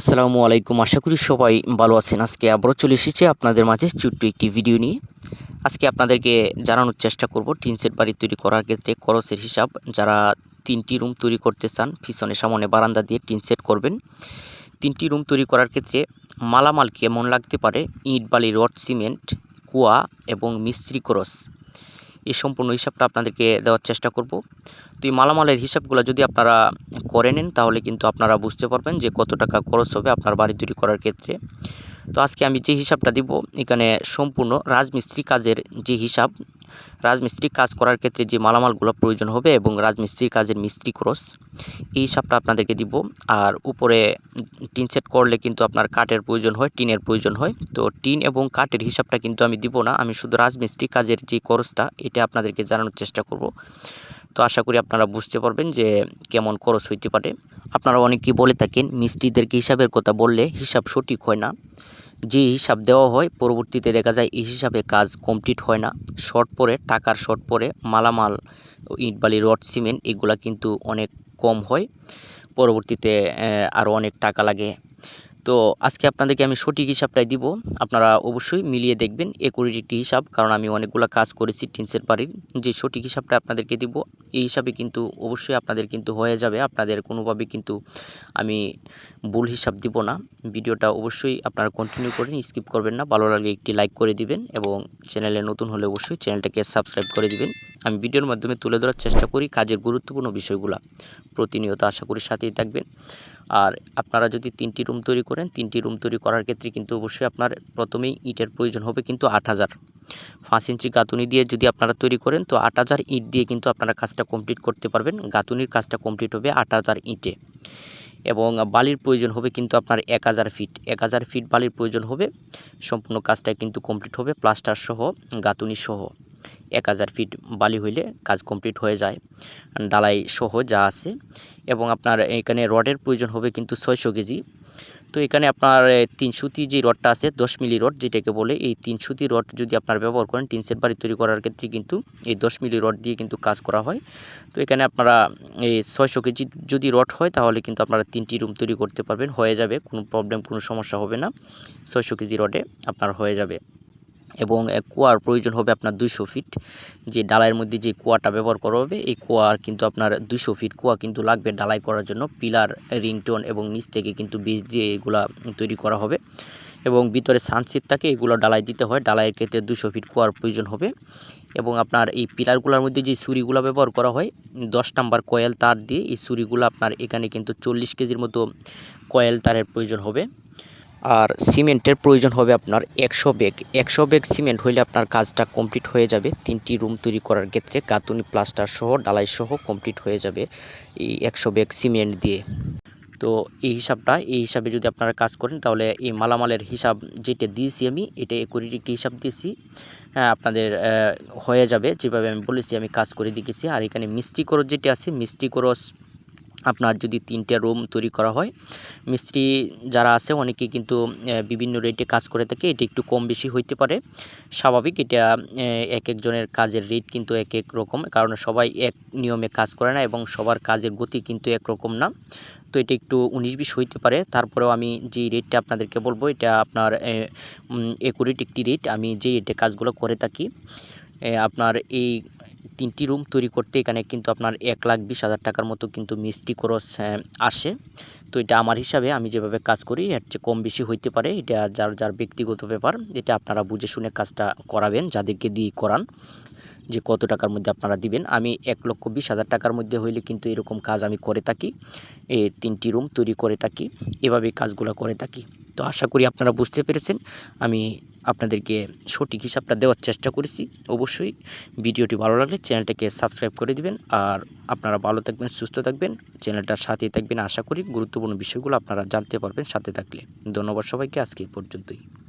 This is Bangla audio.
আসসালামু আলাইকুম। আশা করি সবাই ভালো আছেন। আজকে আবারও চলে এসেছে আপনাদের মাঝে ছোট্ট একটি ভিডিও নিয়ে। আজকে আপনাদেরকে জানানোর চেষ্টা করব টিন সেট বাড়ি তৈরি করার ক্ষেত্রে খরচের হিসাব। যারা তিনটি রুম তৈরি করতে চান, পিছনে সামনে বারান্দা দিয়ে টিন সেট করবেন। তিনটি রুম তৈরি করার ক্ষেত্রে মালামাল কেমন লাগতে পারে? ইট, বালি, রড, সিমেন্ট, কুয়া এবং মিস্ত্রি খরচ। এই সম্পূর্ণ হিসাবটা আপনাদেরকে দেওয়ার চেষ্টা করব। তো এই মালামালের হিসাবগুলো যদি আপনারা করে নেন, তাহলে কিন্তু আপনারা বুঝতে পারবেন যে কত টাকা খরচ হবে আপনার বাড়ি তৈরি করার ক্ষেত্রে। তো আজকে আমি যে হিসাবটা দিব, এখানে সম্পূর্ণ রাজমিস্ত্রি কাজের যে হিসাব, রাজমিস্ত্রি কাজ করার ক্ষেত্রে যে মালামালগুলো প্রয়োজন হবে এবং রাজমিস্ত্রি কাজের মিস্ত্রি খরচ, এই হিসাবটা আপনাদেরকে দিব। আর উপরে টিন সেট করলে কিন্তু আপনার কাঠের প্রয়োজন হয়, টিনের প্রয়োজন হয়। তো টিন এবং কাঠের হিসাবটা কিন্তু আমি দিব না, আমি শুধু রাজমিস্ত্রি কাজের যে খরচটা, এটা আপনাদেরকে জানানোর চেষ্টা করব। তো আশা করি আপনারা বুঝতে পারবেন যে কেমন খরচ হইতে পারে। আপনারা অনেকেই বলে থাকেন, মিস্ত্রিদেরকে হিসাবের কথা বললে হিসাব সঠিক হয় না। যে হিসাব দেওয়া হয়, পরবর্তীতে দেখা যায় এই হিসাবে কাজ কমপ্লিট হয় না। শর্ট পরে, টাকার শর্ট পরে, মালামাল, ইট বালি, রড, সিমেন্ট, এগুলা কিন্তু অনেক কম হয়। পরবর্তীতে আরও অনেক টাকা লাগে। তো আজকে আপনাদেরকে আমি সঠিক হিসাবটাই দিব। আপনারা অবশ্যই মিলিয়ে দেখবেন একুরেট একটি হিসাব, কারণ আমি অনেকগুলো কাজ করেছি টিনসের বাড়ির। যে সঠিক হিসাবটা আপনাদেরকে দিব, এই হিসাবে কিন্তু অবশ্যই আপনাদের কিন্তু হয়ে যাবে। আপনাদের কোনোভাবে কিন্তু আমি ভুল হিসাব দিব না। ভিডিওটা অবশ্যই আপনারা কন্টিনিউ করেন স্কিপ করবেন না। ভালো লাগলে একটি লাইক করে দিবেন এবং চ্যানেলে নতুন হলে অবশ্যই চ্যানেলটাকে সাবস্ক্রাইব করে দিবেন। আমি ভিডিওর মাধ্যমে তুলে ধরার চেষ্টা করি কাজের গুরুত্বপূর্ণ বিষয়গুলো। প্রতিনিয়ত আশা করি সাথেই থাকবেন। আর আপনারা যদি তিনটি রুম তৈরি করেন, তিনটি রুম তৈরি করার ক্ষেত্রে কিন্তু অবশ্যই আপনার প্রথমেই ইটের প্রয়োজন হবে কিন্তু আট হাজার। পাঁচ ইঞ্চি গাঁথুনি দিয়ে যদি আপনারা তৈরি করেন, তো আট হাজার ইট দিয়ে কিন্তু আপনারা কাজটা কমপ্লিট করতে পারবেন। গাঁথুনির কাজটা কমপ্লিট হবে আট হাজার ইটে। এবং বালির প্রয়োজন হবে কিন্তু আপনার এক হাজার ফিট। এক হাজার ফিট বালির প্রয়োজন হবে। সম্পূর্ণ কাজটা কিন্তু কমপ্লিট হবে, প্লাস্টার সহ, গাঁথুনি সহ। এক হাজার ফিট বালি হইলে কাজ কমপ্লিট হয়ে যায়। ডালাই সহ যা আছে। এবং আপনার এখানে রডের প্রয়োজন হবে কিন্তু ছয়শো কেজি। তো এখানে আপনার তিন সুতি যে রডটা আছে, দশ মিলি রড যেটাকে বলে, এই তিন সুতি রড যদি আপনার ব্যবহার করেন, টিন সেট বাড়ি তৈরি করার ক্ষেত্রে কিন্তু এই দশ মিলি রড দিয়ে কিন্তু কাজ করা হয়। তো এখানে আপনারা এই ছয়শো কেজি যদি রড হয়, তাহলে কিন্তু আপনারা তিনটি রুম তৈরি করতে পারবেন। হয়ে যাবে, কোনো প্রবলেম, কোনো সমস্যা হবে না। ছয়শো কেজি রডে আপনার হয়ে যাবে। এবং কুয়ার প্রয়োজন হবে আপনার দুইশো ফিট। যে ডালাইয়ের মধ্যে যে কুয়াটা ব্যবহার করা হবে, এই কুয়ার কিন্তু আপনার দুইশো ফিট কুয়া কিন্তু লাগবে ডালাই করার জন্য। পিলার, রিংটোন এবং নিচ থেকে কিন্তু বীজ দিয়ে এগুলা তৈরি করা হবে এবং ভিতরে সানসিট থাকে, এগুলো ডালাই দিতে হয়। ডালাইয়ের ক্ষেত্রে দুশো ফিট কুয়ার প্রয়োজন হবে এবং আপনার এই পিলারগুলোর মধ্যে যে ছুরিগুলো ব্যবহার করা হয়, দশ নাম্বার কয়েল তার দিয়ে এই ছুরিগুলো আপনার এখানে কিন্তু চল্লিশ কেজির মতো কয়েল তারের প্রয়োজন হবে। আর সিমেন্টের প্রয়োজন হবে আপনার একশো ব্যাগ একশো ব্যাগ সিমেন্ট হইলে আপনার কাজটা কমপ্লিট হয়ে যাবে। তিনটি রুম তৈরি করার ক্ষেত্রে কাতুনি প্লাস্টার সহ ডালাই সহ কমপ্লিট হয়ে যাবে এই একশো ব্যাগ সিমেন্ট দিয়ে। তো এই হিসাবটা, এই হিসাবে যদি আপনারা কাজ করেন, তাহলে এই মালামালের হিসাব যেটা দিয়েছি আমি, এটা একুরিটি একটি হিসাব দিয়েছি। হ্যাঁ আপনাদের হয়ে যাবে। যেভাবে আমি বলেছি, আমি কাজ করে দিয়েছি আর এখানে মিষ্টি খরচ যেটি আছে, মিষ্টি খরচ আপনার যদি তিনটে রুম তৈরি করা হয়, মিস্ত্রি যারা আছে অনেকে কিন্তু বিভিন্ন রেটে কাজ করে থাকে, এটা একটু কম বেশি হইতে পারে। স্বাভাবিক এটা এক একজনের কাজের রেট কিন্তু এক এক রকম, কারণ সবাই এক নিয়মে কাজ করে না এবং সবার কাজের গতি কিন্তু একরকম না। তো এটা একটু উনিশ বিশ হইতে পারে। তারপরেও আমি যে রেটটা আপনাদেরকে বলব, এটা আপনার একুরেট একটি রেট আমি যে রেটে কাজগুলো করে থাকি আপনার এই তিনটি রুম তৈরি করতে এখানে কিন্তু আপনার এক লাখ বিশ হাজার টাকার মতো কিন্তু মিষ্টি খরচ আসে। তো এটা আমার হিসাবে আমি যেভাবে কাজ করি, এর চেয়ে কম বেশি হইতে পারে। এটা যার যার ব্যক্তিগত ব্যাপার, এটা আপনারা বুঝে শুনে কাজটা করাবেন, যাদেরকে দিয়ে করান, যে কত টাকার মধ্যে আপনারা দিবেন। আমি এক লক্ষ বিশ হাজার টাকার মধ্যে হইলে কিন্তু এরকম কাজ আমি করে থাকি, এ তিনটি রুম তৈরি করে থাকি এভাবে কাজগুলো করে থাকি। তো আশা করি আপনারা বুঝতে পেরেছেন, আমি আপনাদেরকে সঠিক হিসাবটা দেওয়ার চেষ্টা করেছি। অবশ্যই ভিডিওটি ভালো লাগলে চ্যানেলটাকে সাবস্ক্রাইব করে দিবেন। আর আপনারা ভালো থাকবেন, সুস্থ থাকবেন। চ্যানেলটার সাথে থাকবেন আশা করি গুরুত্বপূর্ণ বিষয়গুলো আপনারা জানতে পারবেন সাথে থাকলে। ধন্যবাদ সবাইকে আজকে পর্যন্তই।